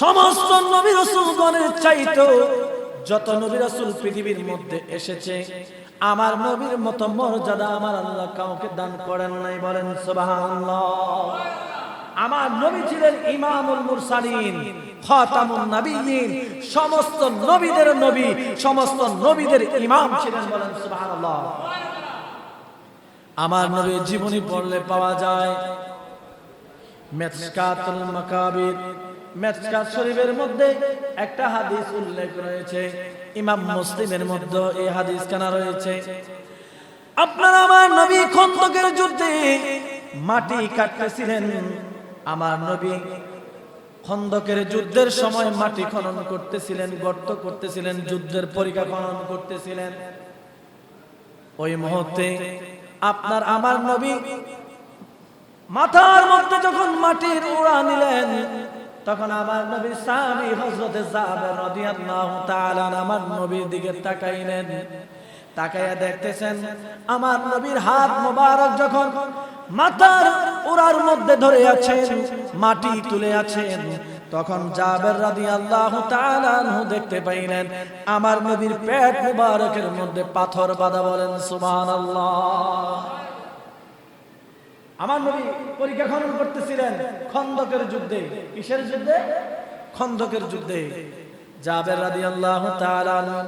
সমস্ত নবী রসুলগণের চাইতো যত নবী রসুল পৃথিবীর মধ্যে এসেছে, আমার নবীর মর্যাদা আমার আল্লাহ কাউকে দান করেন নাই বলেন আমার নবী ছিলেন ইমামুল মুরসালিন, খাতামুন সমস্ত নবীদের নবী, সমস্ত নবীদের ইমাম ছিলেন বলেন সুবহানাল্লাহ। আমার নবীর জীবনী পড়লে পাওয়া যায় মেসকাতুল মাকাবির। মেসকাত শরীফের মধ্যে একটা হাদিস উল্লেখ রয়েছে। ইমাম মুসলিমের মধ্যে এই হাদিস কেনা রয়েছে। আপনার আমার নবী খন্দকের যুদ্ধে মাটি কাটতেছিলেন। আমার নবী খন্দকের যুদ্ধের সময় মাটি খনন করতেছিলেন, গর্ত করতেছিলেন, যুদ্ধের পরীক্ষা খনন করতেছিলেন। ওই মুহূর্তে আপনার আমার নবী মাথার মধ্যে যখন মাটির উড়া নিলেন, তখন আমার নবীর স্বামী হজরতে জাবের আমার নবীর দিকে তাকাইলেন। তাকাইয়া দেখতেছেন, আমার নবীর হাত মোবারক যখন মাথার উড়ার মধ্যে ধরে আছেন, মাটি তুলে আছেন, তখন জাবের তাআলা আনহু দেখতে পাইলেন, আমার নবীর পেট মোবারকের মধ্যে পাথর বাঁধা বলেন, সুবহানাল্লাহ। আমার নবী পরীক্ষা খনন করতেছিলেন খন্দকের যুদ্ধে। কিসের যুদ্ধে? খন্দকের যুদ্ধে। জাবের তাআলা আনহু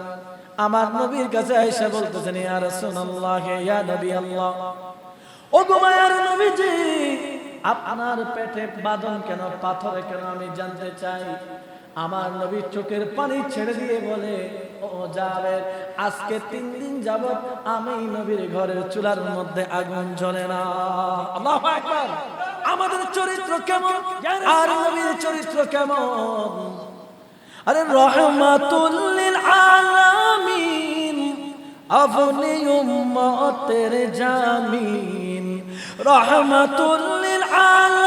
আমার নবীর কাছে আয়েশা বলতেছেন, ইয়া রাসূলুল্লাহ, ইয়া নবী আল্লাহ ও গো মায়ার নবীজি, আপনার পেটে বাদন কেন? পাথরে কেন? আমি জানতে চাই। আমার নবীর চোখের পানি ছেড়ে দিয়ে বলে, ও যাবে আজকে তিন দিন যাব আমি নবীর ঘরের চুলার মধ্যে আগুন জ্বলে না। আমাদের চরিত্র কেমন? আর নবীর চরিত্র কেমন? আরে রহমাতুল্লিল আলামিন আপনি উম্মতের জামিন। রহমাতুল্লিল আলামিন।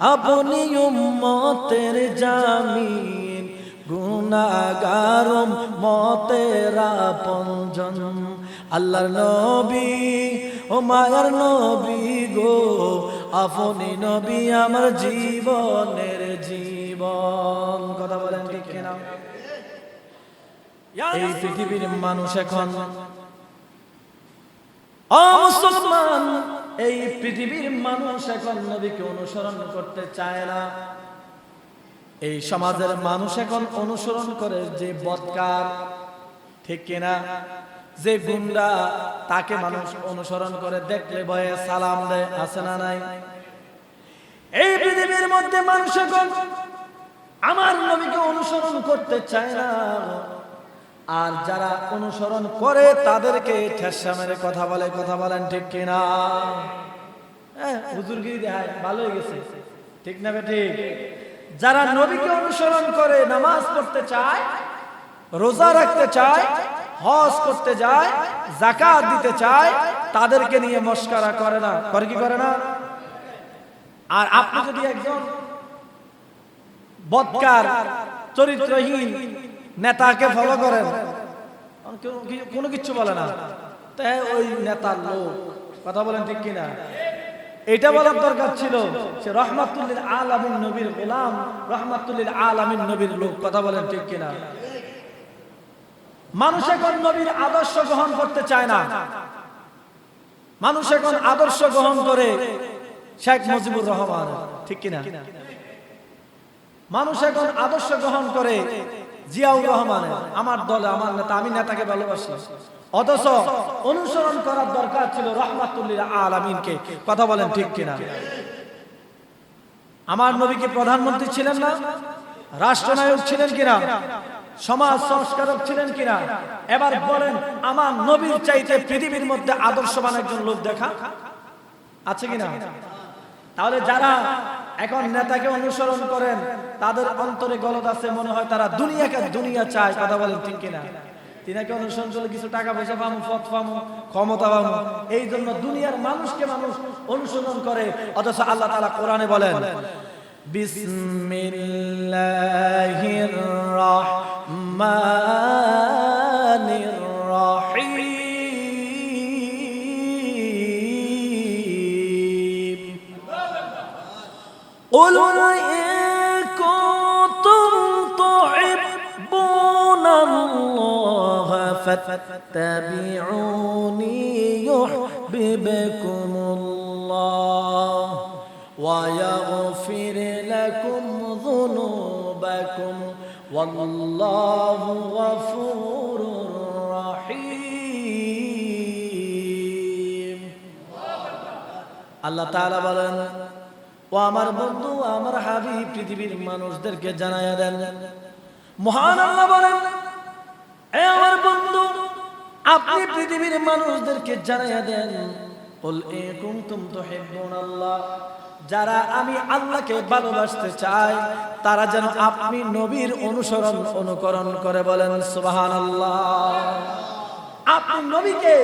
আপনি উম্মতের জামিন গুনাগারম মতেরা পঞ্জন আল্লাহর নবী ও মায়ার নবী গো আপনি নবী আমার জীবনের জীবন। কথা বলেন ঠিক কিনা? এই পৃথিবীর মানুষ এখন ও মুসলমান এই পৃথিবীর মানুষ এখন নবীকে অনুসরণ করতে চায় না। এই সমাজের মানুষ এখন অনুসরণ করে যে বদকার ঠিক কিনা? যে গুন্ডা, তাকে মানুষ অনুসরণ করে দেখলে ভয়ে সালাম দেয়, আছে না নাই? এই পৃথিবীর মধ্যে মানুষ এখন আমার নবীকে অনুসরণ করতে চায় না। আর যারা অনুসরণ করে তাদেরকে ঠেসা মেরে কথা বলে, কথা বলেন ঠিক কিনা? হ্যাঁ হুজুরগিরি দেখায়, ভালো হয়ে গেছে। ঠিক না ঠিক? যারা নবীকে অনুসরণ করে নামাজ পড়তে চায়, রোজা রাখতে চায়, হজ করতে যায় জাকাত দিতে চায়, তাদেরকে নিয়ে মস্কারা করে না। করে কি করে না? আর আপনি যদি একজন বদকার, চরিত্রহীন নেতাকে ফলো করেন। কোনো কিছু বলে না। তাই ওই নেতার লোক। কথা বলেন ঠিক কিনা? এটা বলার দরকার ছিল সে রহমাতুল্লিল আলামিন নবীর গোলাম রহমাতুল্লিল আলামিন নবীর লোক। কথা বলেন ঠিক কিনা? মানুষ এখন নবীর আদর্শ গ্রহণ করতে চায় না। মানুষ এখন আদর্শ গ্রহণ করে শেখ মুজিবুর রহমান। ঠিক কিনা? মানুষ এখন আদর্শ গ্রহণ করে জিয়াউর রহমানের, আমার দলে, আমার নেতা, আমি নেতাকে ভালোবাসি। অথচ অনুসরণ করার দরকার ছিল রহমাতুল্লিল আলামিনকে। কথা বলেন ঠিক কিনা? আমার নবী কি প্রধানমন্ত্রী ছিলেন না? রাষ্ট্রনায়ক ছিলেন কিনা? সমাজ সংস্কারক ছিলেন কিনা? এবার বলেন, আমার নবীর চাইতে পৃথিবীর মধ্যে আদর্শবান একজন লোক দেখা আছে কিনা? তাহলে যারা এখন নেতাকে অনুসরণ করেন, তাদের অন্তরে গলদ আছে, মনে হয় তারা দুনিয়াকে দুনিয়া চায়, কথা বলেন ঠিক কিনা? তিনাকে অনুসরণ করলে কিছু টাকা পয়সা পামু পথ পামু, ক্ষমতা পামু। এই জন্য দুনিয়ার মানুষকে মানুষ অনুসরণ করে, অথচ আল্লাহ তাআলা কোরআনে বলেন, বিসমিল্লাহির রহমানির فاتبعوني يحببكم الله ويغفر لكم ذنوبكم والله غفور رحيم আল্লাহ তাআলা বলেন ও আমার বন্ধু আমার হাবিব পৃথিবীর মানুষদেরকে জানায়া দেন মহান আল্লাহ বলেন এ আমার বন্ধু, আপনি পৃথিবীর মানুষদেরকে জানায়া দেন আল্লাহ যারা আমি আল্লাহকে ভালোবাসতে চাই, তারা যেন আপনি নবীর অনুসরণ অনুকরণ করে বলেন, সুবহানাল্লাহ আপনি নবীকে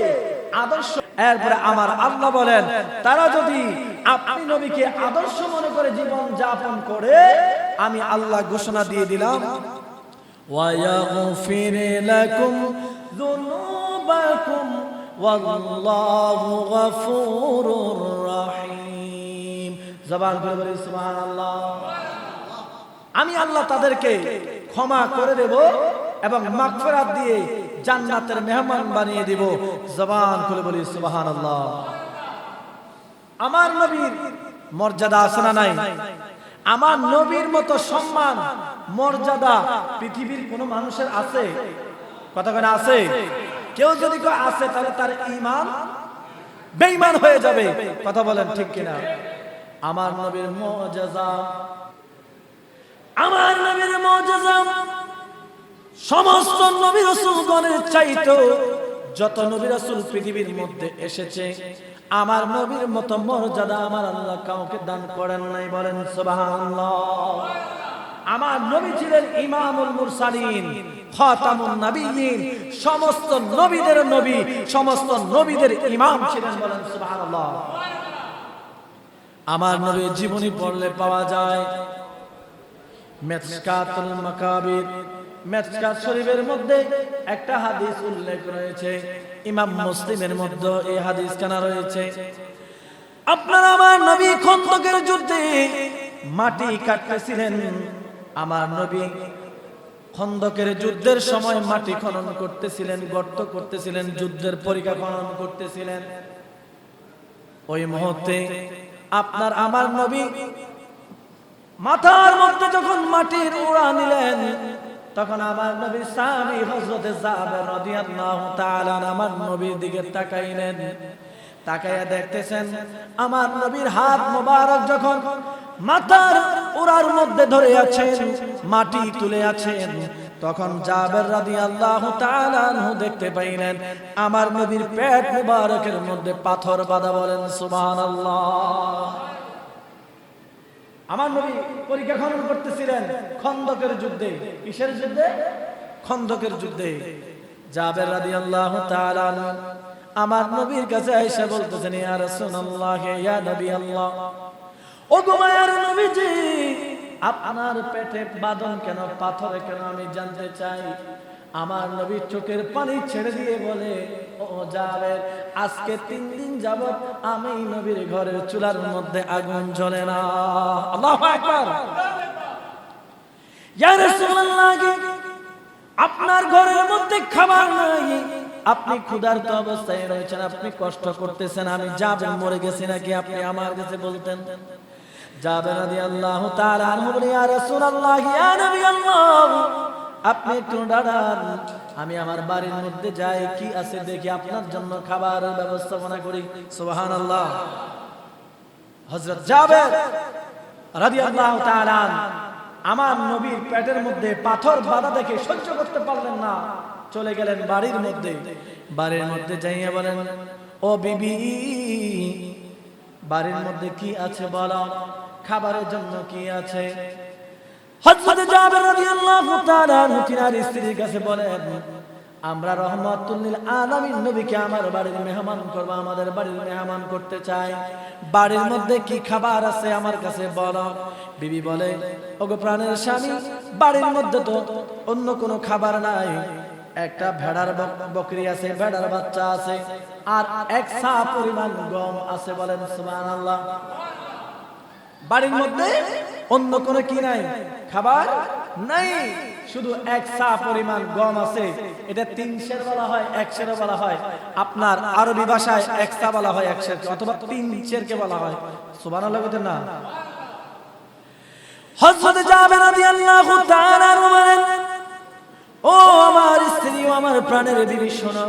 আদর্শ, এরপরে আমার আল্লাহ বলেন, তারা যদি আপনি নবীকে আদর্শ মনে করে জীবন যাপন করে, আমি আল্লাহ ঘোষণা দিয়ে দিলাম ويغفر لكم ذنوبكم والله غفور رحيم জবান করে বলি সুবহানাল্লাহ আমি আল্লাহ তাদেরকে ক্ষমা করে দেব এবং মাগফিরাত দিয়ে জান্নাতের মেহমান বানিয়ে দেব জবান খুলে বলি সুবহানাল্লাহ আমার নবীর মর্যাদা আছে না নাই আমার নবীর মতো সম্মান, মর্যাদা পৃথিবীর কোন মানুষের আছে? কথা কেন আছে। কেউ যদি কেউ আছে, তাহলে তার ইমান বেঈমান হয়ে যাবে। কথা বলেন ঠিক কিনা? আমার নবীর মর্যাদা, আমার নবীর মর্যাদা সমস্ত নবী রাসূলগণের চাইতো যত নবী রাসূল পৃথিবীর মধ্যে এসেছে আমার নবীর মতো মর্যাদা আমার আল্লাহ কাউকে দান করেন নাই বলেন আমার নবী ছিলেন ইমামুল মুরসালিন, খাতামুন নবিয়্যিন, সমস্ত নবীদের নবী, সমস্ত নবীদের ইমাম ছিলেন বলেন সুবহানাল্লাহ। আমার নবীর জীবনী পড়লে পাওয়া যায় মেসকাতুল মাকাবির। মেসকাত শরীফের মধ্যে একটা হাদিস উল্লেখ রয়েছে। ইমাম মুসলিমের মধ্যে এই হাদিস কানা রয়েছে। আপনার আমার নবী খন্দকের যুদ্ধে মাটি কাটতেছিলেন। আমার নবী খন্দকের যুদ্ধের সময় মাটি খনন করতেছিলেন, গর্ত করতেছিলেন, যুদ্ধের পরীক্ষা খনন করতেছিলেন। ওই মুহূর্তে আপনার আমার নবী মাথার মধ্যে যখন মাটির উড়া নিলেন, তখন আমার নবীর স্বামী হজরতে জাবের রাদিয়াল্লাহু তাআলা আমার নবীর দিকে তাকাইলেন। তাকাইয়া দেখতেছেন, আমার নবীর হাত মোবারক যখন মাথার উড়ার মধ্যে ধরে আছেন, মাটি তুলে আছেন, তখন জাবের রাদিয়াল্লাহু তাআলা আনহু দেখতে পাইলেন, আমার নবীর পেট মোবারকের মধ্যে পাথর বাঁধা বলেন, সুবহানাল্লাহ। আমার নবী পরীক্ষা খনন করতেছিলেন খন্দকের যুদ্ধে। কিসের যুদ্ধে? খন্দকের যুদ্ধে। জাবের রাদিয়াল্লাহু তাআলা আমার নবীর কাছে আয়েশা বলতেছেন, ইয়া রাসূলুল্লাহ, ইয়া নবী আল্লাহ ও গো মায়ের নবীজি, আপনার পেটে বাদন কেন, পাথরে কেন আমি জানতে চাই? আমার নবী চোখের পানি ছেড়ে দিয়ে বলে, ও যাবে আজকে তিন দিন যাব আমি নবীর ঘরের চুলার মধ্যে আগুন জ্বলে না। আল্লাহু আপনার ঘরের মধ্যে খাবার নাই। আপনি ক্ষুধার্ত অবস্থায় রয়েছেন, আপনি কষ্ট করতেছেন, আমি যাবেন মরে গেছি নাকি? আপনি আমার কাছে বলতেন। যাবেন আনহু বলে, ইয়া রাসূলুল্লাহ, ইয়া নবী আল্লাহ আপনি একটু দাঁড়ান। আমি আমার বাড়ির মধ্যে যাই, কি আছে দেখি আপনার জন্য খাবার ব্যবস্থাপনা করি। সুবাহান আল্লাহ হজরত জাবের রাদিয়াল্লাহু তাআলা আমার নবীর পেটের মধ্যে পাথর বাধা দেখে সহ্য করতে পারলেন না। চলে গেলেন বাড়ির মধ্যে। বাড়ির মধ্যে যাইয়া বলেন, ও বিবি, বাড়ির মধ্যে কি আছে বলো? খাবারের জন্য কি আছে? আমরা নবীকে আমার বাড়ির মেহমান আমাদের বাড়ির মেহমান করতে চাই। বাড়ির মধ্যে কি খাবার আছে আমার কাছে বিবি বলে, ওগো প্রাণের স্বামী, বাড়ির মধ্যে তো অন্য কোনো খাবার নাই। একটা ভেড়ার বকরি আছে, ভেড়ার বাচ্চা আছে, আর এক সা পরিমাণ গম আছে বলেন সুবহানাল্লাহ। বাড়ির মধ্যে অন্য কোনো কি নাই? খাবার নাই। শুধু এক সা পরিমাণ গম আছে। এটা তিন সের বলা হয় এক সের বলা হয়। আপনার আরবি ভাষায় এক সা বলা হয় এক সেরকে অথবা তিন সেরকে বলা হয়। বলতেন না। হযরত জাবের রাদিয়াল্লাহু তাআলা বলেন, ও আমার স্ত্রী, ও আমার প্রাণের বিবি শোনো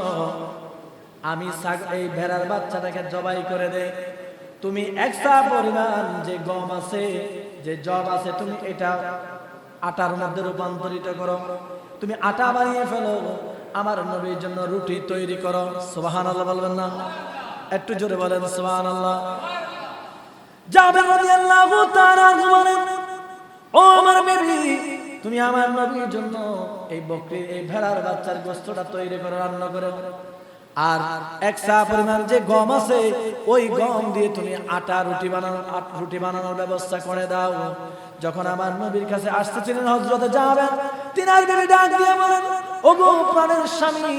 আমি এই ভেড়ার বাচ্চাটাকে জবাই করে দেই তুমি একসা পরিমাণ যে গম আছে, যে জব আছে, তুমি এটা আটার মধ্যে রূপান্তরিত করো। তুমি আটা বানিয়ে ফেলো, আমার নবীর জন্য রুটি তৈরি করো। সুবাহান আল্লাহ বলবেন না? একটু জোরে বলেন সুবাহান আল্লাহ রাদিয়াল্লাহু তাআলা বলেন, ও আমার বেবি তুমি আমার নবীর জন্য এই বকরি, এই ভেড়ার বাচ্চার গোস্তটা তৈরি করে রান্না করো। আর এক চা পরিমাণ যে গম আছে, ওই গম দিয়ে তুমি আটা, রুটি বানানো রুটি বানানোর ব্যবস্থা করে দাও। যখন আমার নবীর কাছে আসতেছিলেন হজরতে যাবেন তিনার বেবি ডাক দিয়ে বলেন ও গো প্রাণের স্বামী,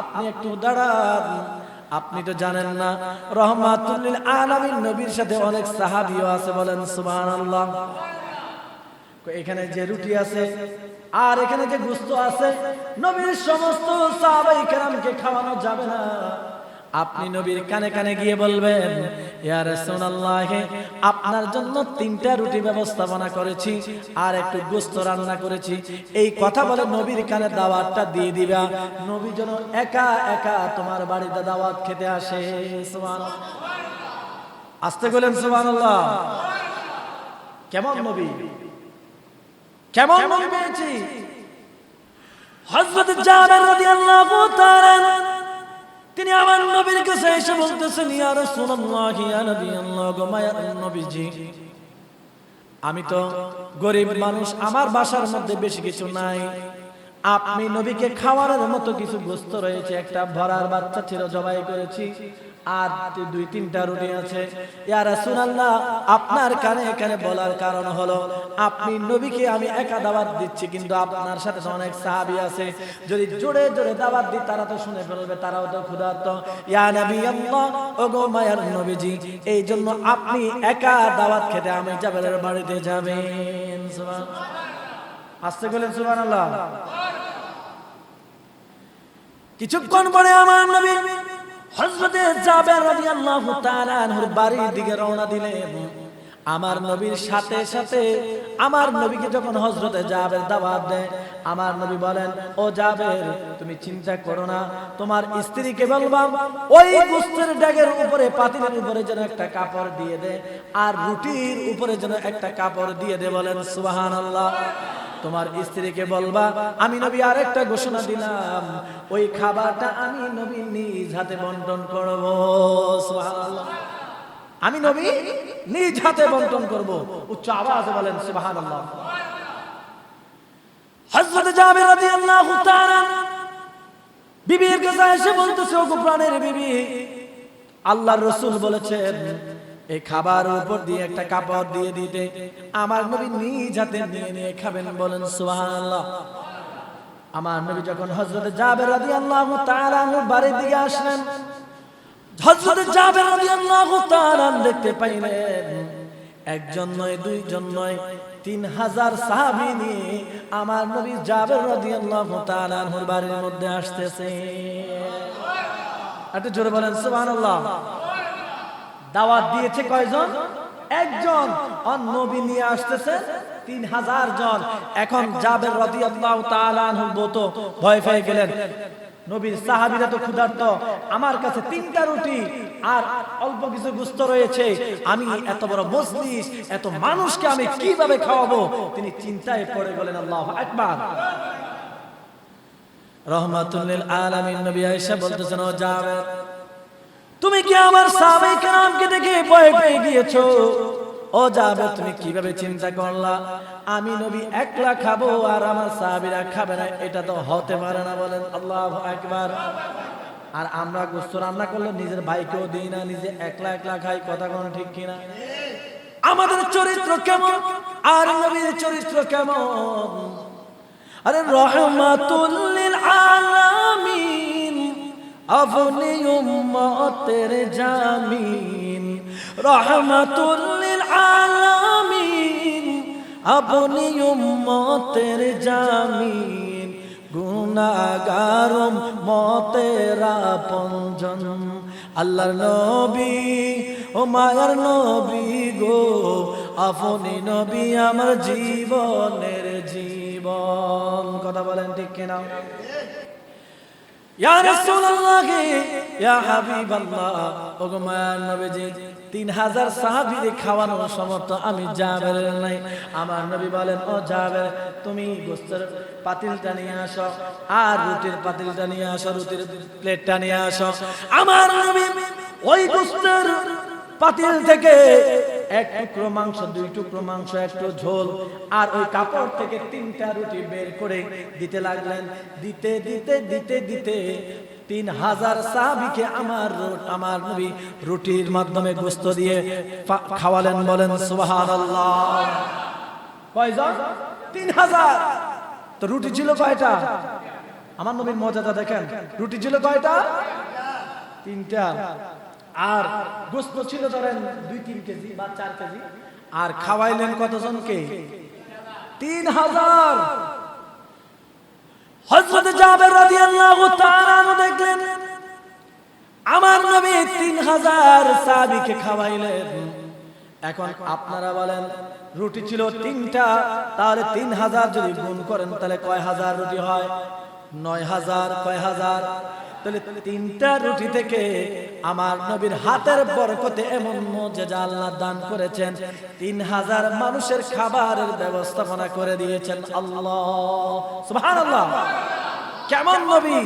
আপনি একটু দাঁড়ান। আপনি তো জানেন না রহমাতুল্লিল আলামিন নবীর সাথে অনেক সাহাবীও আছে বলেন, সুবহানাল্লাহ। এখানে যে রুটি আছে আর এখানে যে গুস্ত আছে, নবীর সমস্ত খাওয়ানো যাবে না। আপনি নবীর কানে কানে গিয়ে বলবেন আপনার জন্য তিনটা রুটি ব্যবস্থাপনা করেছি আর একটু গোস্ত রান্না করেছি। এই কথা বলে নবীর কানে দাওয়াতটা দিয়ে দিবা। নবী যেন একা একা তোমার বাড়িতে দাওয়াত খেতে আসে। সুবহানাল্লাহ। আসতে বলেন সুবহানাল্লাহ। কেমন নবী? কেমন নবী পেয়েছি হযরত জাবের রাদিয়াল্লাহু তাআলা তিনি আমার নবীর কাছে এসে বলতেছেন ইয়া রাসূলুল্লাহ ইয়া নবী আল্লাহ গো মায়ার নবীজি আমি তো গরিব মানুষ আমার বাসার মধ্যে বেশি কিছু নাই। আপনি নবীকে খাওয়ানোর মতো কিছু গোস্ত রয়েছে একটা ভরার বাচ্চা ছিল জবাই করেছি। আর দুই তিনটা রুটি আছে। আপনার কানে এখানে বলার কারণ হলো, আপনি নবীকে আমি একা দাওয়াত দিচ্ছি, কিন্তু আপনার সাথে অনেক সাহাবী আছে। যদি জোরে জোরে দাওয়াত দিই, তারা তো শুনে ফেলবে, তারাও তো ক্ষুধার্ত। ইয়া নবী মায়ার নবীজি, এই জন্য আপনি একা দাওয়াত খেতে আমি জাবেলের বাড়িতে যাবেন। আসতে বলেন কিছুক্ষণ পরে আমার নবী হযরতে জাবের রাদিয়াল্লাহু তাআলা আনহুর বাড়ির দিকে রওনা দিলেন। আমার নবীর সাথে সাথে আমার নবীকে যখন হজরতে জাবের দাওয়াত দেয় আমার নবী বলেন, ও জাবের, তুমি চিন্তা করো না, তোমার স্ত্রীকে বলবা ওই গোস্তের ড্যাগের উপরে পাতিলের উপরে যেন একটা কাপড় দিয়ে দে আর রুটির উপরে যেন একটা কাপড় দিয়ে দে বলেন, সুবহানাল্লাহ। তোমার স্ত্রীকে বলবা, আমি নবী আরেকটা ঘোষণা দিলাম, ওই খাবারটা আমি নবী নিজ হাতে বন্টন করব আমি নবী নিজ হাতে বন্টন করব। উচ্চ আওয়াজে বলেন, সুবহানাল্লাহ। হযরত জাবের রাদিয়াল্লাহু তাআলা বিবির কাছে এসে বলতেছে, ওগো প্রাণের বিবি, আল্লাহর রাসূল বলেছেন, এই খাবার উপর দিয়ে একটা কাপড় দিয়ে দিতে। আমার নবী নিজ হাতে নিয়ে নিয়ে খাবেন বলেন, সুবহানাল্লাহ। আমার নবী যখন হযরত জাবের রাদিয়াল্লাহু তাআলা বাড়ির দিকে আসলেন, হযরত জাবের রাদিয়াল্লাহু তাআলা দেখতে পাইলেন একজন নয়, দুইজন নয়, তিন হাজার সাহাবী নিয়ে আমার নবী জাবের রাদিয়াল্লাহু তাআলা বাড়ির মধ্যে আসতেছে। একটু জোরে বলেন, সুবহানাল্লাহ। দাওয়াত দিয়েছে কয়জন? একজন। আর নবী নিয়ে আসতেছে তিন হাজার জন। এখন জাবের রাদিয়াল্লাহু তাআলা আনহু বতো ভয় পেয়ে গেলেন। নবীর সাহাবীরা তো ক্ষুধার্ত। আমার কাছে তিনটা রুটি আর অল্প কিছু গুস্ত রয়েছে। আমি এত বড় মজলিস, এত মানুষকে আমি কীভাবে খাওয়াবো? তিনি চিন্তায় পড়ে গেলেন, আল্লাহু আকবার। রহমাতুল্লিল আলামিন, নবী আয়েশা বলতেছেন, ও জাবের, তুমি কি আমার সাহাবায়ে কেরামকে দেখে ভয় পেয়ে গিয়েছো? ও যাবে, তুমি কীভাবে চিন্তা করলা? আমি নবী একলা খাব আর আমার সাহাবীরা খাবে না, এটা তো হতে পারে না বলেন, আল্লাহু আকবার। আর আমরা গোস্ত রান্না করলে নিজের ভাইকেও দিই না, নিজে একলা একলা খাই, কথা কোন ঠিক কিনা? আমাদের চরিত্র কেমন? আর নবীর চরিত্র কেমন? আরে রহমাতুল্লিল আলামিন আপনি উম্মতের জামিন। রহমাতুল্লিল আলামিন, আপনি উম্মতের জামিন গুনাগারম মতের আপনজন। আল্লাহর নবী, ও মায়ার নবী গো, আপনি নবী আমার জীবনের জীবন। কথা বলেন ঠিক কিনা? ইয়া রাসূলুল্লাহ, ইয়া হাবিবাল্লাহ। ওগো মায়ার সমর্থ আমি জাবের নাই। আমার নবী বলেন, ও জাবের, তুমি গোস্তের পাতিলটা নিয়ে আসো আর রুটির পাতিলটা নিয়ে আসো, রুটির প্লেটটা নিয়ে আসো। আমার নবী ওই গোস্তের পাতিল থেকে এক টুকরো মাংস, দুই টুকরো মাংস একটু ঝোল। আর ওই কাপড় থেকে তিনটা রুটি বের করে দিতে লাগলেন। দিতে দিতে দিতে দিতে তিন হাজার সাহাবিকে আমার আমার নবী রুটির মাধ্যমে গোস্ত দিয়ে খাওয়ালেন, বলেন, সুবহানাল্লাহ। কয়জন? তিন হাজার। তো রুটি ছিল কয়টা? আমার নবীর মজাটা দেখেন। রুটি ছিল কয়টা? তিনটা। আর গোস্ত ছিল ধরেন দুই, তিন কেজি বা চার কেজি। আর খাওয়াইলেন কতজনকে? তিন হাজার। হজরত জাবের রাদিয়াল্লাহু তাআলা দেখলেন, আমার নবী তিন হাজার সাহাবীকে খাওয়াইলেন। এখন আপনারা বলেন, রুটি ছিল তিনটা, তাহলে তিন হাজার যদি গুণ করেন, তাহলে কয় হাজার রুটি হয়? নয় হাজার, কয় হাজার? তাহলে তিনটা রুটি থেকে আমার নবীর হাতের বরকতে এমন মজেজা আল্লাহ দান করেছেন। তিন হাজার মানুষের খাবারের ব্যবস্থাপনা করে দিয়েছেন আল্লাহ। সুবহানাল্লাহ। কেমন নবী?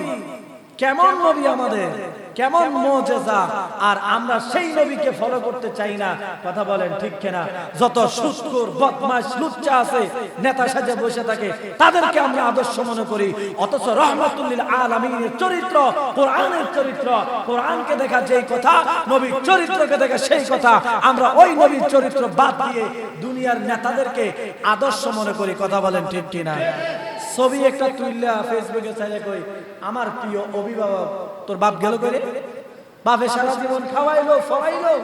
কেমন নবী আমাদের? কেমন মজেজা? আর আমরা সেই নবীকে ফলো করতে চাই না। কথা বলেন ঠিক কিনা? যত সুস্কুর বদমাশ, লুচ্চা আছে, নেতা সাজে বসে থাকে, তাদেরকে আমরা আদর্শ মনে করি। অথচ রহমতুল্লিল আলামিনের চরিত্র, কোরআনের চরিত্র, কোরআনকে দেখা যেই কথা, নবীর চরিত্রকে দেখা সেই কথা। আমরা ওই নবীর চরিত্র বাদ দিয়ে দুনিয়ার নেতাদেরকে আদর্শ মনে করি। কথা বলেন ঠিক কিনা? ছবি একটা তুললা ফেসবুকে চাইলে কই, আমার প্রিয় অভিভাবক, তোর বাপ গেল করে বাপে সারা জীবন খাওয়াইলো, ফলাইলো।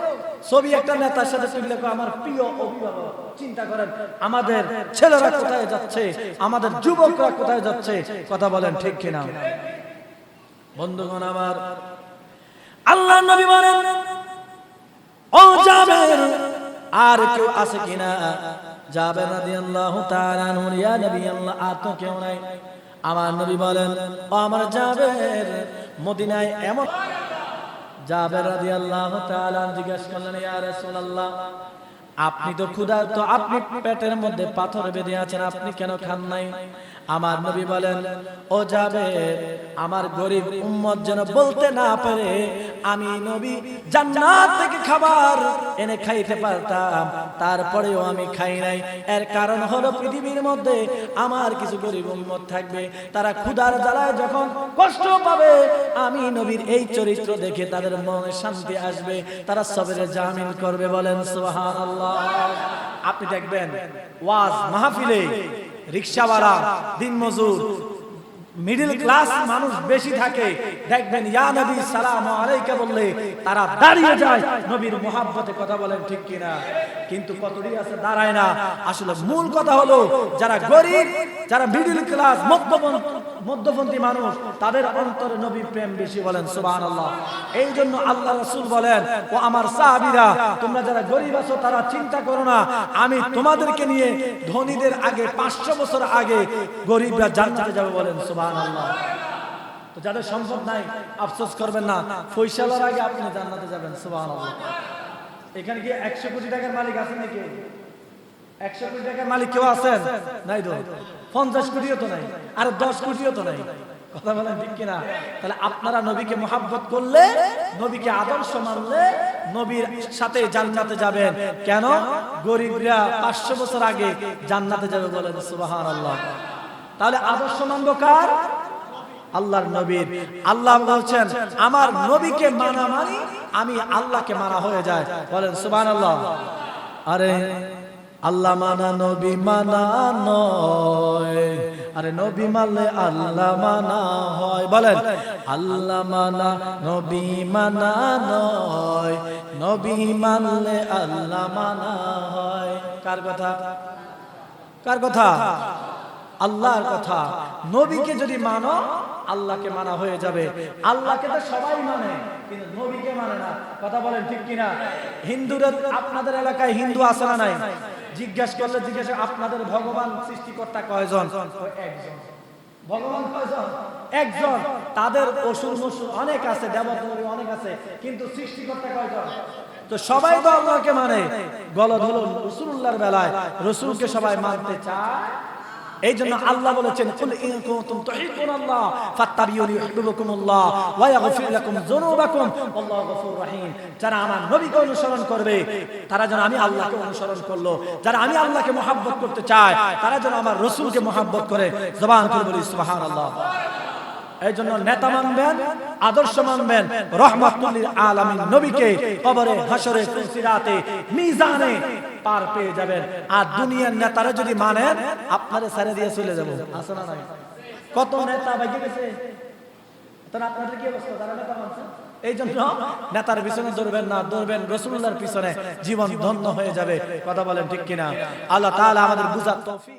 ছবি একটা নেতার সাথে তুললে কয় আমার প্রিয় অভিভাবক, চিন্তা করেন, আমাদের ছেলেরা কোথায় যাচ্ছে? আমাদের যুবকরা কোথায় যাচ্ছে? কথা বলেন ঠিক কিনা। বন্ধুগণ আমার আল্লাহ নবী বলেন ও জাবের আর কেউ আছে কিনা? জাবের রাদিয়াল্লাহু তাআলা নূর ইয়া নবী আল্লাহ আর তো কেউ নাই। আমার নবী বলেন, ও আমার জাবের মদিনায় এমন জাবের রাদিয়াল্লাহু তাআলা জিজ্ঞেস করলেন, ইয়া রাসূলুল্লাহ, আপনি তো ক্ষুধার্ত, আপনি পেটের মধ্যে পাথর বেঁধে আছেন, আপনি কেন খান নাই? আমার নবী বলেন, ও যাবে, আমার গরিব উম্মত যেন বলতে না পারে, আমি নবী জান্নাত থেকে খাবার এনে খাইতে পারতাম, তারপরেও আমি খাই নাই। এর কারণ হলো পৃথিবীর মধ্যে আমার কিছু গরিব উম্মত থাকবে, তারা ক্ষুধার জ্বালায় যখন কষ্ট পাবে, আমি নবীর এই চরিত্র দেখে তাদের মনে শান্তি আসবে, তারা সবের জামিন করবে বলেন, সুবহানাল্লাহ। আপনি দেখবেন, ওয়াজ মাহফিলে রিক্সাওয়ালা দিনমজুর মিডিল ক্লাস মানুষ বেশি থাকে। দেখবেন ইয়া নবী সালাম আলাইকা বললে তারা দাঁড়িয়ে যায়। নবীর মোহাব্বতে কথা বলেন ঠিক কিনা? কিন্তু কতটি আছে? দাঁড়ায় না। আসলে মূল কথা হলো যারা গরিব যারা মিডিল ক্লাস মধ্যপন্থী মধ্যপন্থী মানুষ, তাদের অন্তরে নবী প্রেম বেশি বলেন, সুবহানাল্লাহ। এই জন্য আল্লাহ রাসূল বলেন, ও আমার সাহাবীরা, তোমরা যারা গরিব আছো, তারা চিন্তা করো না। আমি তোমাদেরকে নিয়ে ধনীদের আগে 500 বছর আগে গরিবরা জান্নাতে যাবে বলেন, সুবহানাল্লাহ। তো যাদের সম্পদ নাই, আফসোস করবেন না। ফয়সালার আগে আপনি জান্নাতে যাবেন, সুবহানাল্লাহ। এখানে কি 100 কোটি টাকার মালিক আছে নাকি? একশো কোটি টাকার মালিক কেউ আছেন? নাই তো। পঞ্চাশ কোটিও তো নাই, আর দশ কোটিও তো নাই। কথা বলেন ঠিক কিনা? তাহলে আপনারা নবীকে মোহাব্বত করলে, নবীকে আদর্শ মানলে নবীর সাথে জান্নাতে যাবেন। কেন? গরিবরা পাঁচশো বছর আগে জান্নাতে যাবে বলেন সুবাহান আল্লাহ তাহলে আদর্শ মানব কার? আল্লাহর নবীর। আল্লাহ বলছেন, আমার নবীকে মানা মানি, আমি আল্লাহকে মানা হয়ে যায়। বলেন সুবহান আল্লাহ আরে আল্লাহ মানা, নবী মানা নয়। আরে নবী মানলে আল্লাহ মানা হয়। বলেন, আল্লাহ মানা, নবী মানা নয়। নবী মানলে আল্লাহ মানা হয়। কার কথা? কার কথা? আল্লাহর কথা। নবীকে যদি মানো, আল্লাহকে মানা হয়ে যাবে। আল্লাহকে তো সবাই মানে কিন্তু নবীকে মানে না। কথা বলেন ঠিক কিনা? হিন্দুরা, আপনাদের এলাকায় হিন্দু না নাই? জিজ্ঞাসা করলে জিজ্ঞাসা আপনাদের ভগবান সৃষ্টিকর্তা কয়জন? একজন। ভগবান কয়জন? একজন। তাদের অসুর মসুর অনেক আছে দেবতী অনেক আছে, কিন্তু সৃষ্টিকর্তা কয়জন? তো সবাই তো আল্লাহকে মানে। গল ধরুন রসুল্লাহর বেলায়। রসুলকে সবাই মানতে চায়। এই জন্য আল্লাহ বলেছেন কুল ইন কুনতুম তুহিব্বুনাল্লাহ ফাত্তাবিউনি ইউহিব্বুকুমুল্লাহ ওয়া ইয়াগফির লাকুম যুনুবাকুম আল্লাহু রহিম। যারা আমার নবীকে অনুসরণ করবে তারা যেন আমি আল্লাহকে অনুসরণ করল। যারা আমি আল্লাহকে মহাব্বত করতে চায় তারা যেন আমার রসুলকে মহাব্বত করে। জবান করে বলি সুবহানাল্লাহ। এই জন্য নেতা মানবেন আদর্শ মানবেন রহমাতুল্লিল আলামিন নবীকে কবরে হাসরে সিরাতে মিজানে পার পেয়ে যাবেন। আর দুনিয়ার নেতারা যদি মানেন আপনারা ছেড়ে দিয়ে চলে যাব। কত নেতা বাকি গেছে? জীবন ধন্য হয়ে যাবে। কথা বলেন ঠিক কিনা? আল্লাহ তাহলে আমাদের বুঝার তৌফিক